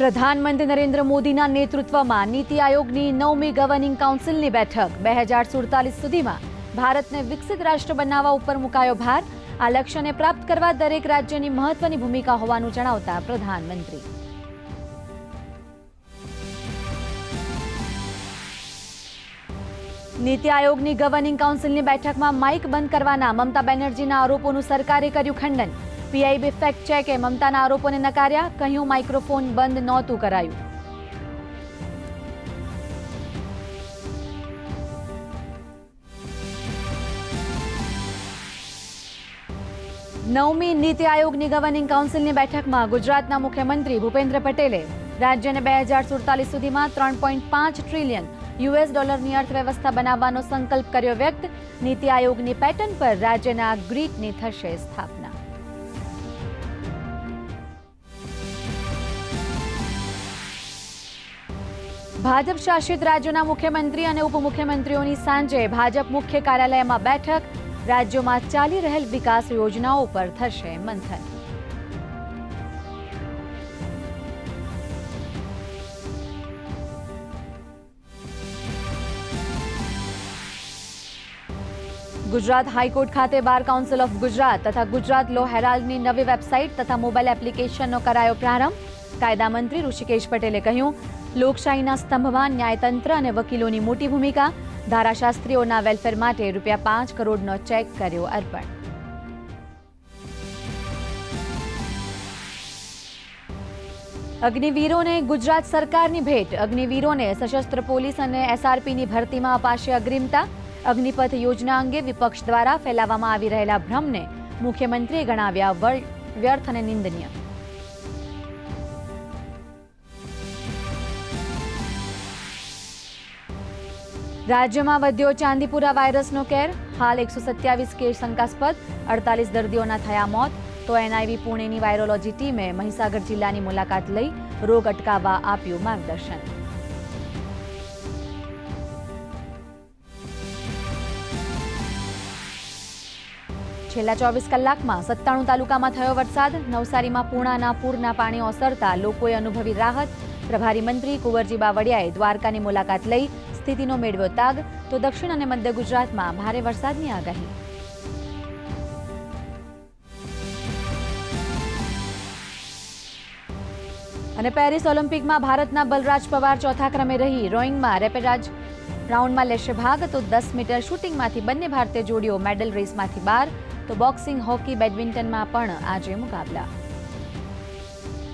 પ્રધાનમંત્રી નરેન્દ્ર મોદીના નેતૃત્વમાં નીતિ આયોગની નવમી ગવર્નિંગ કાઉન્સિલની બેઠક. બે હજાર સુડતાલીસ સુધીમાં ભારતને વિકસિત રાષ્ટ્ર બનાવવા ઉપર મુકાયો ભાર. આ લક્ષ્યને પ્રાપ્ત કરવા દરેક રાજ્યની મહત્વની ભૂમિકા હોવાનું જણાવતા પ્રધાનમંત્રી. નીતિ આયોગની ગવર્નિંગ કાઉન્સિલની બેઠકમાં માઇક બંધ કરવાના મમતા બેનર્જીના આરોપોનું સરકારે કર્યું ખંડન. પીઆઈબી ફેક્ટ ચેકે મમતાના આરોપોને નકાર્યા, કહ્યું માઇક્રોફોન બંધ નહોતું કરાયું. નવમી નીતિ આયોગની ગવર્નિંગ કાઉન્સિલની બેઠકમાં ગુજરાતના મુખ્યમંત્રી ભૂપેન્દ્ર પટેલે રાજ્યને બે હજાર સુડતાલીસ સુધીમાં ત્રણ પોઈન્ટ પાંચ ટ્રિલિયન યુએસ ડોલરની અર્થવ્યવસ્થા બનાવવાનો સંકલ્પ કર્યો વ્યક્ત. નીતિ આયોગની પેટર્ન પર રાજ્યના ગ્રીકની થશે સ્થાપના. ભાજપ શાસિત રાજ્યોના મુખ્યમંત્રી અને ઉપમુખ્યમંત્રીઓની સાંજે ભાજપ મુખ્ય કાર્યાલયમાં બેઠક, રાજ્યોમાં ચાલી રહેલ વિકાસ યોજનાઓ પર થશે મંથન. ગુજરાત હાઈકોર્ટ ખાતે બાર કાઉન્સિલ ઓફ ગુજરાત તથા ગુજરાત લો હેરાલ્ડની નવી વેબસાઇટ તથા મોબાઈલ એપ્લિકેશનનો કરાયો પ્રારંભ. કાયદા મંત્રી ઋષિકેશ પટેલે કહ્યું, લોકશાહીના સ્તંભમાં ન્યાયતંત્ર અને વકીલોની મોટી ભૂમિકા, ધારાશાસ્ત્રીઓના વેલફેર માટે રૂપિયા પાંચ કરોડનો ચેક કર્યો અર્પણ. અગ્નિવીરોને ગુજરાત સરકારની ભેટ. અગ્નિવીરોને સશસ્ત્ર પોલીસ અને એસઆરપીની ભરતીમાં અપાશે અગ્રિમતા. અગ્નિપથ યોજના અંગે વિપક્ષ દ્વારા ફેલાવવામાં આવી રહેલા ભ્રમને મુખ્યમંત્રીએ ગણાવ્યા વ્યર્થ અને નિંદનીય. રાજ્યમાં વધ્યો ચાંદીપુરા વાયરસનો કેર. હાલ એકસો સત્યાવીસ કેસ શંકાસ્પદ, અડતાલીસ દર્દીઓના થયા મોત. તો એનઆઈવી પુણેની વાયરોલોજી ટીમે મહીસાગર જિલ્લાની મુલાકાત લઈ રોગ અટકાવવા આપ્યું માર્ગદર્શન. છેલ્લા ચોવીસ કલાકમાં સત્તાણું તાલુકામાં થયો વરસાદ. નવસારીમાં પૂર્ણાના પૂરના પાણી ઓસરતા લોકોએ અનુભવી રાહત. પ્રભારી મંત્રી કુંવરજી બાવળિયાએ દ્વારકાની મુલાકાત લઈ સ્થિતિનો મેળવ્યો તાગ, તો દક્ષિણ અને મધ્ય ગુજરાતમાં ભારે વરસાદની આગાહી. અને પેરિસ ઓલિમ્પિકમાં ભારતના બલરાજ પવાર ચોથા ક્રમે રહી રોઈંગમાં રેપેરાજ રાઉન્ડમાં લેશે ભાગ, તો દસ મીટર શૂટિંગમાંથી બંને ભારતીય જોડીઓ મેડલ રેસમાંથી બાર, તો બોક્સિંગ, હોકી, બેડમિન્ટનમાં પણ આજે મુકાબલા.